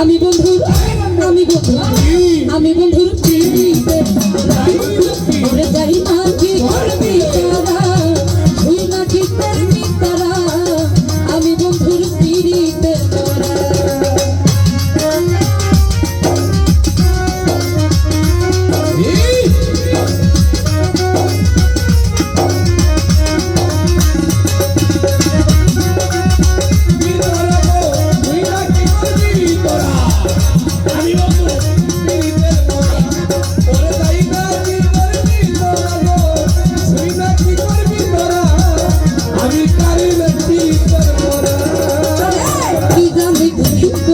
আমি বন্ধু আমি বন্ধু আমি বন্ধুর you.